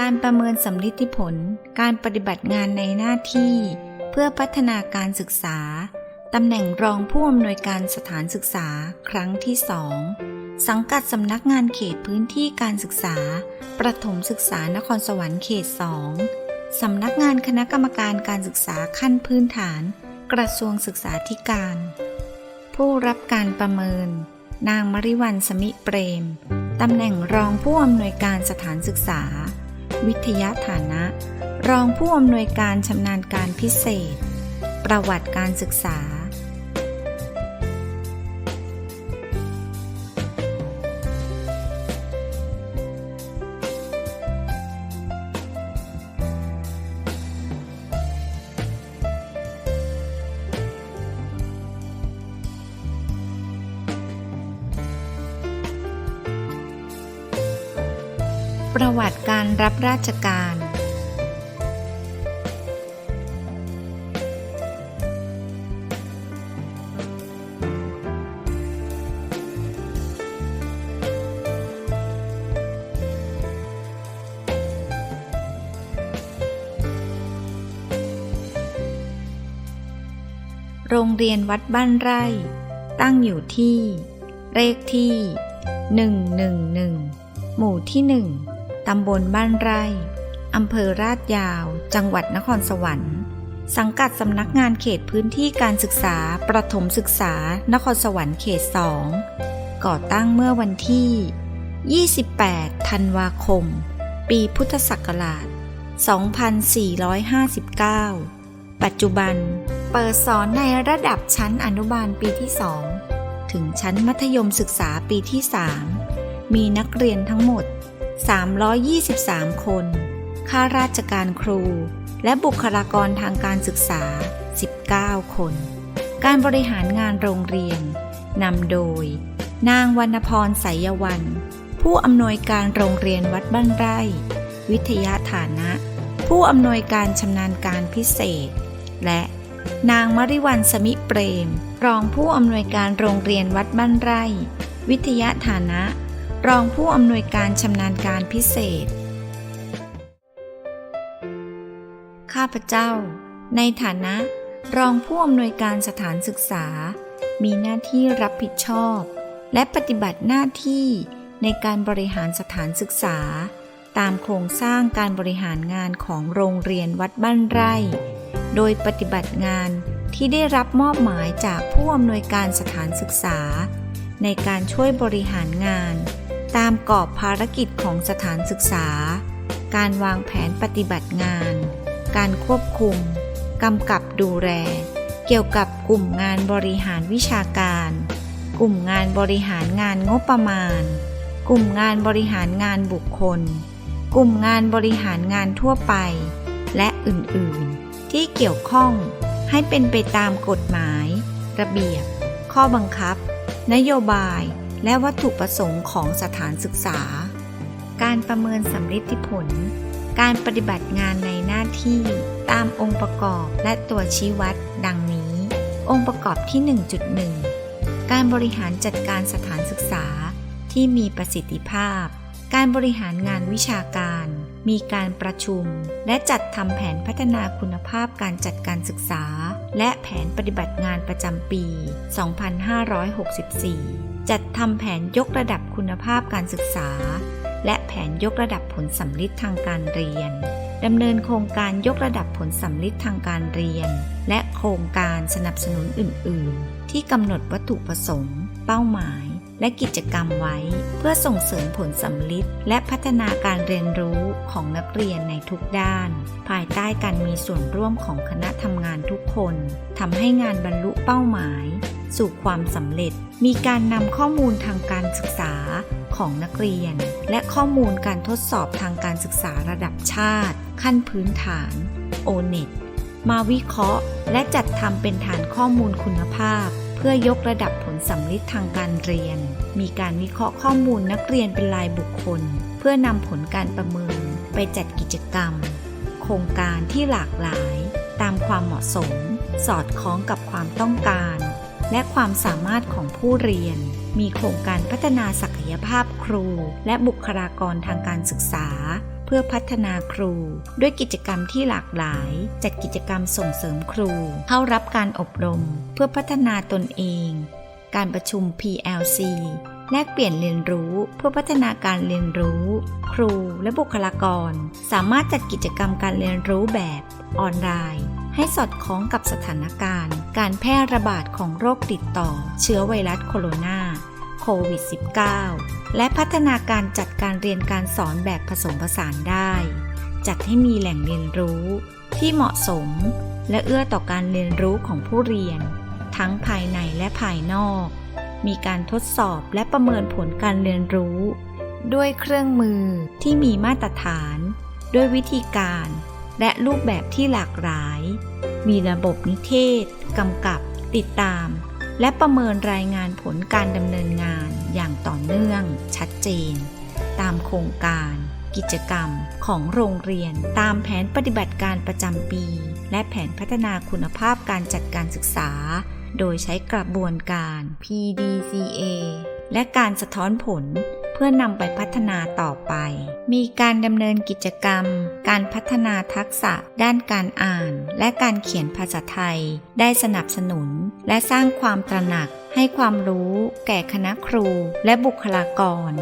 การประเมินสำลิดผล การปฏิบัติงานในหน้าที่ เพื่อพัฒนาการศึกษา ตำแหน่งรองผู้อำนวยการสถานศึกษาครั้งที่สอง สังกัดสำนักงานเขตพื้นที่การศึกษา ประถมศึกษานครสวรรค์เขตสองสำนักงานคณะกรรมการการศึกษาขั้นพื้นฐาน กระทรวงศึกษาธิการ ผู้รับการประเมิน นางมริวันสมิเปรม ตำแหน่งรองผู้อำนวยการสถานศึกษา วิทยาฐานะ รองผู้อำนวยการชำนาญการพิเศษ ประวัติการศึกษา รับราชการ โรงเรียนวัดบ้านไร่ ตั้งอยู่ที่ เลขที่ 111 หมู่ที่1 ตำบลบ้านไร่อำเภอราดยาว จังหวัดนครสวรรค์ สังกัดสำนักงานเขตพื้นที่การศึกษา ประถมศึกษา นครสวรรค์เขต 2 ก่อตั้งเมื่อวันที่ 28 ธันวาคม ปีพุทธศักราช 2459 ปัจจุบัน เปิดสอนในระดับชั้นอนุบาลปีที่ 2 ถึงชั้นมัธยมศึกษาปีที่ 3 มีนักเรียนทั้งหมด 323 คน ข้าราชการครู และบุคลากรทางการศึกษา 19 คน การบริหารงานโรงเรียน นำโดย นางวรรณพรสายวัน ผู้อำนวยการโรงเรียนวัดบ้านไร่ วิทยาฐานะ ผู้อำนวยการชำนาญการพิเศษ และนางมริวันสมิเปรม รองผู้อำนวยการโรงเรียนวัดบ้านไร่ วิทยาฐานะ รองผู้อำนวยการชำนาญการพิเศษ ข้าพเจ้า ในฐานะ รองผู้อำนวยการสถานศึกษา มีหน้าที่รับผิดชอบ และปฏิบัติหน้าที่ในการบริหารสถานศึกษา ตามโครงสร้างการบริหารงานของโรงเรียนวัดบ้านไร่ โดยปฏิบัติงานที่ได้รับมอบหมายจากผู้อำนวยการสถานศึกษา ในการช่วยบริหารงาน ตามกรอบภารกิจของสถานศึกษา การวางแผนปฏิบัติงาน การควบคุมกำกับดูแล เกี่ยวกับกลุ่มงานบริหารวิชาการ กลุ่มงานบริหารงานงบประมาณ กลุ่มงานบริหารงานบุคคล กลุ่มงานบริหารงานทั่วไป และอื่นๆ ที่เกี่ยวข้องให้เป็นไปตามกฎหมาย ระเบียบ ข้อบังคับ นโยบาย และวัตถุประสงค์ของสถานศึกษา การประเมินสำลิดผล การปฏิบัติงานในหน้าที่ ตามองค์ประกอบและตัวชี้วัด ดังนี้ องค์ประกอบที่ 1.1 การบริหารจัดการสถานศึกษาที่มีประสิทธิภาพ การบริหารงานวิชาการ มีการประชุม และจัดทำแผนพัฒนาคุณภาพการจัดการศึกษา และแผนปฏิบัติงานประจำปี 2564 จัดทำแผนยกระดับคุณภาพการศึกษา และแผนยกระดับผลสำลิดทางการเรียนดำเนินโครงการยกระดับผลสำลิดทางการเรียน และโครงการสนับสนุนอื่น ๆ ที่กำหนดวัตถุประสงค์ เป้าหมาย และกิจกรรมไว้ เพื่อส่งเสริมผลสำลิดและพัฒนาการเรียนรู้ของนักเรียนในทุกด้าน ภายใต้การมีส่วนร่วมของคณะทำงานทุกคนทำให้งานบรรลุเป้าหมาย สู่ความสำเร็จ มีการนำข้อมูลทางการศึกษาของนักเรียน และข้อมูลการทดสอบทางการศึกษาระดับชาติ ขั้นพื้นฐาน o n e t มาวิเคราะห์ และจัดทำเป็นฐานข้อมูลคุณภาพ เพื่อยกระดับผลสำลิดทางการเรียน มีการวิเคราะห์ข้อมูลนักเรียนเป็นรายบุคคล เพื่อนำผลการประเมิน ไปจัดกิจกรรม โครงการที่หลากหลาย ตามความเหมาะสม สอดคล้องกับความต้องการ และความสามารถของผู้เรียน มีโครงการพัฒนาศักยภาพครู และบุคลากรทางการศึกษา เพื่อพัฒนาครู ด้วยกิจกรรมที่หลากหลาย จัดกิจกรรมส่งเสริมครู เข้ารับการอบรม เพื่อพัฒนาตนเอง การประชุม PLC แลกเปลี่ยนเรียนรู้เพื่อพัฒนาการเรียนรู้ ครูและบุคลากร สามารถจัดกิจกรรมการเรียนรู้แบบออนไลน์ ให้สอดคล้องกับสถานการณ์ การแพร่ระบาดของโรคติดต่อ เชื้อไวรัสโคโรนาโควิด -19 และพัฒนาการจัดการเรียนการสอนแบบผสมผสานได้ จัดให้มีแหล่งเรียนรู้ที่เหมาะสม และเอื้อต่อการเรียนรู้ของผู้เรียน ทั้งภายในและภายนอก มีการทดสอบและประเมินผลการเรียนรู้ ด้วยเครื่องมือที่มีมาตรฐาน ด้วยวิธีการ และรูปแบบที่หลากหลาย มีระบบนิเทศ กำกับ ติดตาม และประเมินรายงานผลการดำเนินงานอย่างต่อเนื่อง ชัดเจน ตามโครงการ กิจกรรมของโรงเรียน ตามแผนปฏิบัติการประจำปี และแผนพัฒนาคุณภาพการจัดการศึกษา โดยใช้กระบวนการ PDCA และการสะท้อนผล พื่อนำไปพัฒนาต่อไป มีการดำเนินกิจกรรม การพัฒนาทักษะ ด้านการอ่าน และการเขียนภาษาไทย ได้สนับสนุน และสร้างความตระหนัก ให้ความรู้ แก่คณะครู และบุคลากร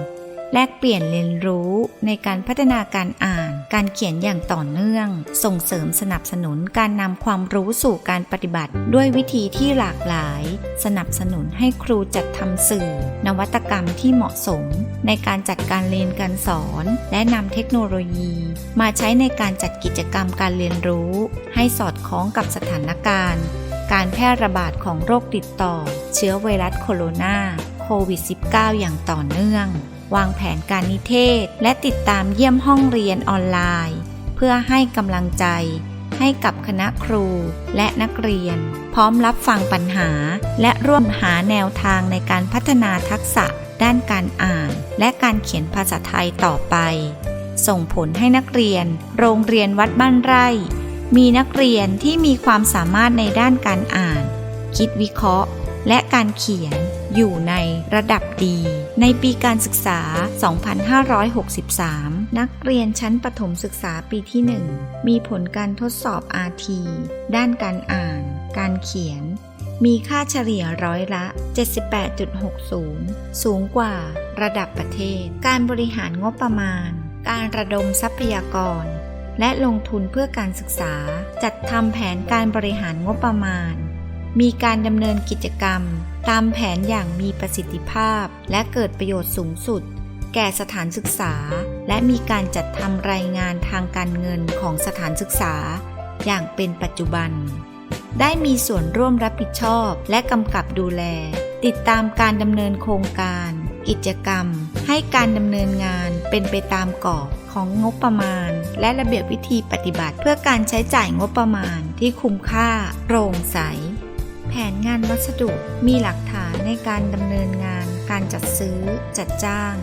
แลกเปลี่ยนเรียนรู้ในการพัฒนาการอ่าน การเขียนอย่างต่อเนื่อง ส่งเสริมสนับสนุนการนำความรู้สู่การปฏิบัติ ด้วยวิธีที่หลากหลาย สนับสนุนให้ครูจัดทำสื่อ นวัตกรรมที่เหมาะสม ในการจัดการเรียนการสอน และนำเทคโนโลยี มาใช้ในการจัดกิจกรรมการเรียนรู้ ให้สอดคล้องกับสถานการณ์ การแพร่ระบาดของโรคติดต่อ เชื้อไวรัสโคโรนาโควิด -19 อย่างต่อเนื่อง วางแผนการนิเทศ และติดตามเยี่ยมห้องเรียนออนไลน์ เพื่อให้กำลังใจ ให้กับคณะครูและนักเรียน พร้อมรับฟังปัญหา และร่วมหาแนวทางในการพัฒนาทักษะ ด้านการอ่าน และการเขียนภาษาไทยต่อไป ส่งผลให้นักเรียน โรงเรียนวัดบ้านไร่ มีนักเรียนที่มีความสามารถในด้านการอ่าน คิดวิเคราะห์ และการเขียน อยู่ในระดับดี ในปีการศึกษา 2563 นักเรียนชั้นประถมศึกษาปีที่ 1 มีผลการทดสอบ RT ด้านการอ่าน การเขียน มีค่าเฉลี่ยร้อยละ 78.60 สูงกว่าระดับประเทศ การบริหารงบประมาณ การระดมทรัพยากร และลงทุนเพื่อการศึกษา จัดทำแผนการบริหารงบประมาณ มีการดำเนินกิจกรรม ตามแผนอย่างมีประสิทธิภาพ และเกิดประโยชน์สูงสุด แก่สถานศึกษา และมีการจัดทำรายงานทางการเงินของสถานศึกษา อย่างเป็นปัจจุบัน ได้มีส่วนร่วมรับผิดชอบและกำกับดูแล ติดตามการดำเนินโครงการ กิจกรรม ให้การดำเนินงานเป็นไปตามกรอบของงบประมาณ และระเบียบวิธีปฏิบัติ เพื่อการใช้จ่ายงบประมาณที่คุ้มค่าโปร่งใส แผนงานวัสดุมีหลักฐานในการดำเนินงานการจัดซื้อจัดจ้าง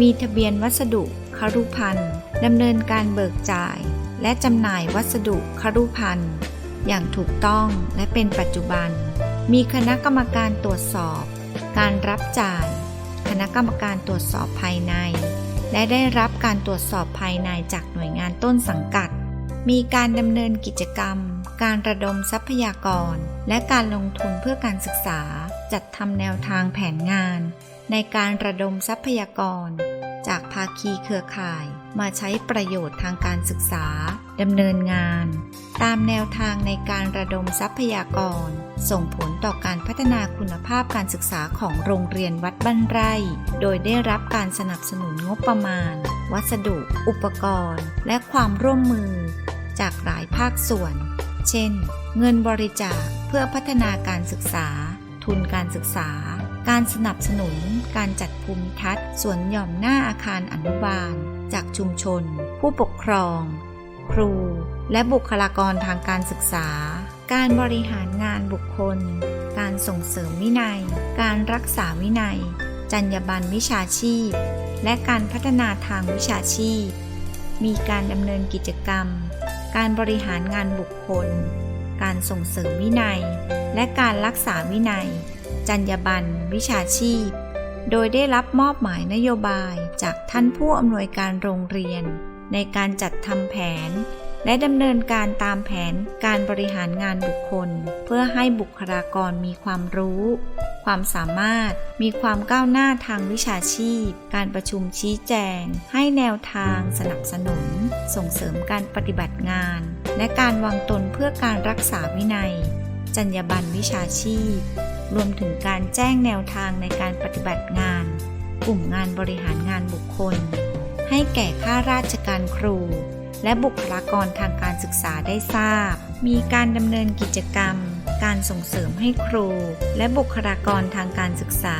มีทะเบียนวัสดุครุพันธ์ดำเนินการเบิกจ่าย และจำหน่ายวัสดุครุพันธ์อย่างถูกต้องและเป็นปัจจุบัน มีคณะกรรมการตรวจสอบ การรับจ่าย คณะกรรมการตรวจสอบภายใน และได้รับการตรวจสอบภายในจากหน่วยงานต้นสังกัด มีการดำเนินกิจกรรม การระดมทรัพยากร และการลงทุนเพื่อการศึกษา จัดทำแนวทางแผนงาน ในการระดมทรัพยากร จากภาคีเครือข่าย มาใช้ประโยชน์ทางการศึกษาดำเนินงาน ตามแนวทางในการระดมทรัพยากร ส่งผลต่อการพัฒนาคุณภาพการศึกษาของโรงเรียนวัดบ้านไร่ โดยได้รับการสนับสนุนงบประมาณ วัสดุ อุปกรณ์ และความร่วมมือ จากหลายภาคส่วน เช่น เงินบริจาคเพื่อพัฒนาการศึกษา ทุนการศึกษา การสนับสนุน การจัดภูมิทัศน์สวนหย่อมหน้าอาคารอนุบาล จากชุมชน ผู้ปกครอง ครู และบุคลากรทางการศึกษา การบริหารงานบุคคล การส่งเสริมวินัย การรักษาวินัย จรรยาบรรณวิชาชีพ และการพัฒนาทางวิชาชีพ มีการดำเนินกิจกรรม การบริหารงานบุคคล การส่งเสริมวินัย และการรักษาวินัย จรรยาบรรณวิชาชีพ โดยได้รับมอบหมายนโยบายจากท่านผู้อำนวยการโรงเรียน ในการจัดทำแผน และดำเนินการตามแผนการบริหารงานบุคคล เพื่อให้บุคลากรมีความรู้ ความสามารถ มีความก้าวหน้าทางวิชาชีพ การประชุมชี้แจง ให้แนวทางสนับสนุน ส่งเสริมการปฏิบัติงาน และการวางตนเพื่อการรักษาวินัย จรรยาบรรณวิชาชีพ รวมถึงการแจ้งแนวทางในการปฏิบัติงาน กลุ่มงานบริหารงานบุคคล ให้แก่ข้าราชการครูและบุคลากรทางการศึกษาได้ทราบ มีการดำเนินกิจกรรม การส่งเสริมให้ครู และบุคลากรทางการศึกษา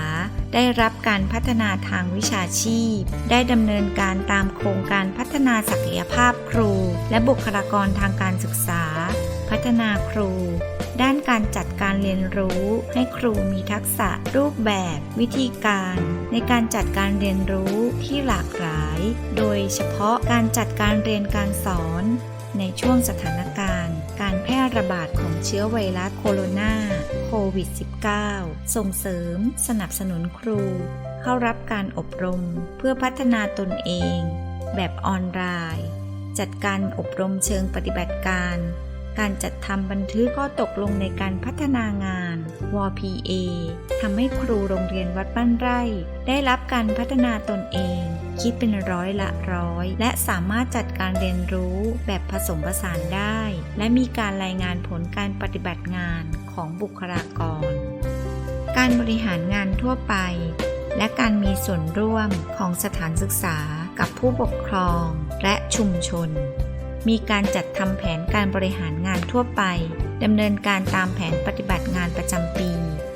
ได้รับการพัฒนาทางวิชาชีพ ได้ดำเนินการตามโครงการพัฒนาศักยภาพครู และบุคลากรทางการศึกษา พัฒนาครู ด้านการจัดการเรียนรู้ให้ครูมีทักษะรูปแบบ วิธีการ ในการจัดการเรียนรู้ที่หลากหลาย โดยเฉพาะการจัดการเรียนการสอน ในช่วงสถานการณ์ การแพร่ระบาดของเชื้อไวรัสโคโรนาโควิด -19 ส่งเสริม สนับสนุนครู เข้ารับการอบรมเพื่อพัฒนาตนเอง แบบออนไลน์ จัดการอบรมเชิงปฏิบัติการ การจัดทำบันทึกข้อตกลงในการพัฒนางาน WPA ทำให้ครูโรงเรียนวัดบ้านไร่ ได้รับการพัฒนาตนเอง คิดเป็นร้อยละร้อย และสามารถจัดการเรียนรู้แบบผสมผสานได้ และมีการรายงานผลการปฏิบัติงานของบุคลากร การบริหารงานทั่วไป และการมีส่วนร่วมของสถานศึกษากับผู้ปกครองและชุมชน มีการจัดทำแผนการบริหารงานทั่วไปดำเนินการตามแผนปฏิบัติงานประจำปี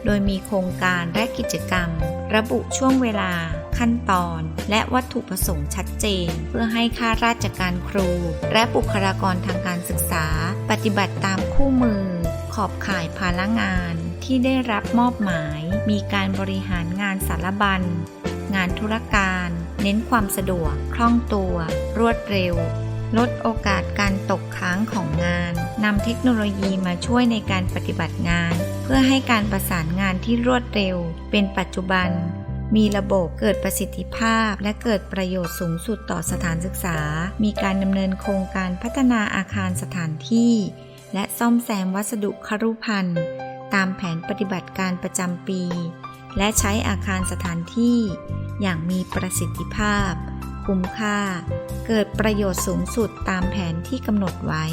โดยมีโครงการและกิจกรรม ระบุช่วงเวลา ขั้นตอน และวัตถุประสงค์ชัดเจน เพื่อให้ข้าราชการครู และบุคลากรทางการศึกษา ปฏิบัติตามคู่มือ ขอบข่ายภาระงาน ที่ได้รับมอบหมาย มีการบริหารงานสารบัญ งานธุรการ เน้นความสะดวก คล่องตัว รวดเร็ว ลดโอกาสการตกค้างของงานนำเทคโนโลยีมาช่วยในการปฏิบัติงาน เพื่อให้การประสานงานที่รวดเร็ว เป็นปัจจุบัน มีระบบเกิดประสิทธิภาพ และเกิดประโยชน์สูงสุดต่อสถานศึกษา มีการดำเนินโครงการพัฒนาอาคารสถานที่ และซ่อมแซมวัสดุครุภัณฑ์ตามแผนปฏิบัติการประจำปี และใช้อาคารสถานที่ อย่างมีประสิทธิภาพ คุ้มค่า เกิดประโยชน์สูงสุดตามแผนที่กำหนดไว้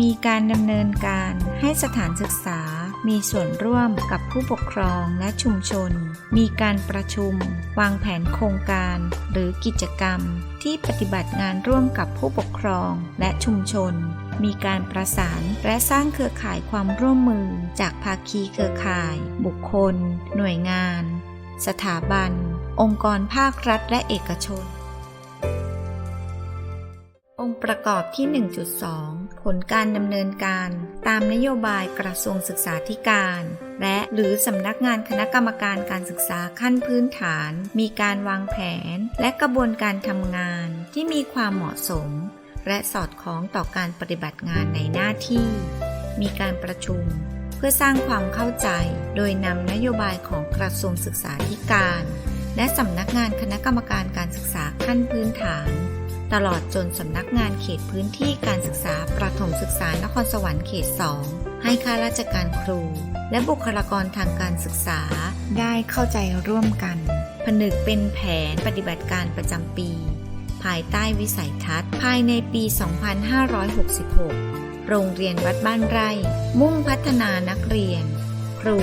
มีการดำเนินการให้สถานศึกษา มีส่วนร่วมกับผู้ปกครองและชุมชน มีการประชุม วางแผนโครงการ หรือกิจกรรม ที่ปฏิบัติงานร่วมกับผู้ปกครองและชุมชน มีการประสานและสร้างเครือข่ายความร่วมมือ จากภาคีเครือข่าย บุคคล หน่วยงาน สถาบันองค์กรภาครัฐและเอกชน องค์ประกอบที่ 1.2 ผลการดำเนินการตามนโยบายกระทรวงศึกษาธิการ และหรือสำนักงานคณะกรรมการการศึกษาขั้นพื้นฐาน มีการวางแผน และกระบวนการทำงานที่มีความเหมาะสม และสอดคล้องต่อการปฏิบัติงานในหน้าที่ มีการประชุมเพื่อสร้างความเข้าใจ โดยนำนโยบายของกระทรวงศึกษาธิการ และสำนักงานคณะกรรมการการศึกษาขั้นพื้นฐาน ตลอดจนสำนักงานเขตพื้นที่การศึกษาประถมศึกษานครสวรรค์เขต 2 ให้ข้าราชการครู และบุคลากรทางการศึกษาได้เข้าใจร่วมกัน ผนึกเป็นแผนปฏิบัติการประจำปี ภายใต้วิสัยทัศน์ ภายในปี 2566 โรงเรียนวัดบ้านไร่ มุ่งพัฒนานักเรียน ครู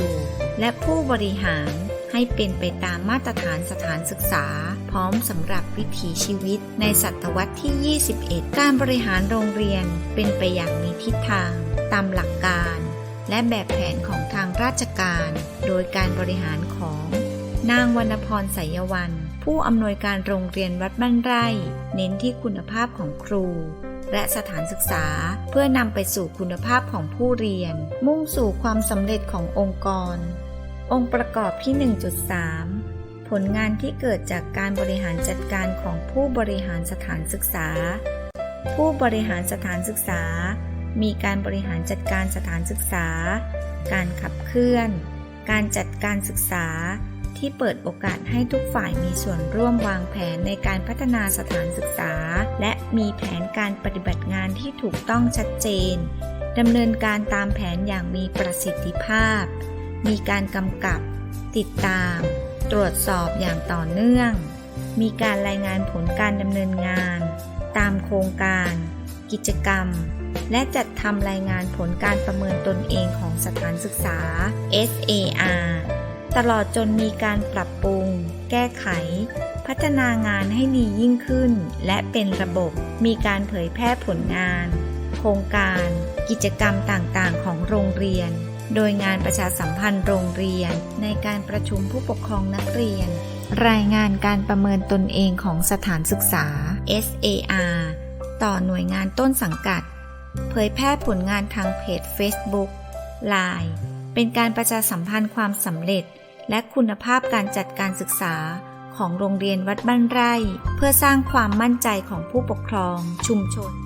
และผู้บริหาร ให้เป็นไปตามมาตรฐานสถานศึกษา พร้อมสำหรับวิถีชีวิต ในศตวรรษที่ 21 การบริหารโรงเรียนเป็นไปอย่างมีทิศทาง ตามหลักการ และแบบแผนของทางราชการ โดยการบริหารของ นางวรรณพรสายวัน ผู้อำนวยการโรงเรียนวัดบ้านไร่ เน้นที่คุณภาพของครูและสถานศึกษาเพื่อนำไปสู่คุณภาพของผู้เรียน มุ่งสู่ความสำเร็จขององค์กร องค์ประกอบที่ 1.3 ผลงานที่เกิดจากการบริหารจัดการของผู้บริหารสถานศึกษา ผู้บริหารสถานศึกษา มีการบริหารจัดการสถานศึกษา การขับเคลื่อน การจัดการศึกษา ที่เปิดโอกาสให้ทุกฝ่ายมีส่วนร่วมวางแผนในการพัฒนาสถานศึกษา และมีแผนการปฏิบัติงานที่ถูกต้องชัดเจนดำเนินการตามแผนอย่างมีประสิทธิภาพ มีการกำกับ ติดตาม ตรวจสอบอย่างต่อเนื่อง มีการรายงานผลการดำเนินงาน ตามโครงการ กิจกรรม และจัดทำรายงานผลการประเมินตนเองของสถานศึกษา SAR ตลอดจนมีการปรับปรุง แก้ไข พัฒนางานให้ดียิ่งขึ้น และเป็นระบบ มีการเผยแพร่ผลงาน โครงการ กิจกรรมต่างๆ ของโรงเรียน โดยงานประชาสัมพันธ์โรงเรียน ในการประชุมผู้ปกครองนักเรียน รายงานการประเมินตนเองของสถานศึกษา SAR ต่อหน่วยงานต้นสังกัด เผยแพร่ผลงานทางเพจ Facebook Line เป็นการประชาสัมพันธ์ความสำเร็จ และคุณภาพการจัดการศึกษาของโรงเรียนวัดบ้านไร่ เพื่อสร้างความมั่นใจของผู้ปกครองชุมชน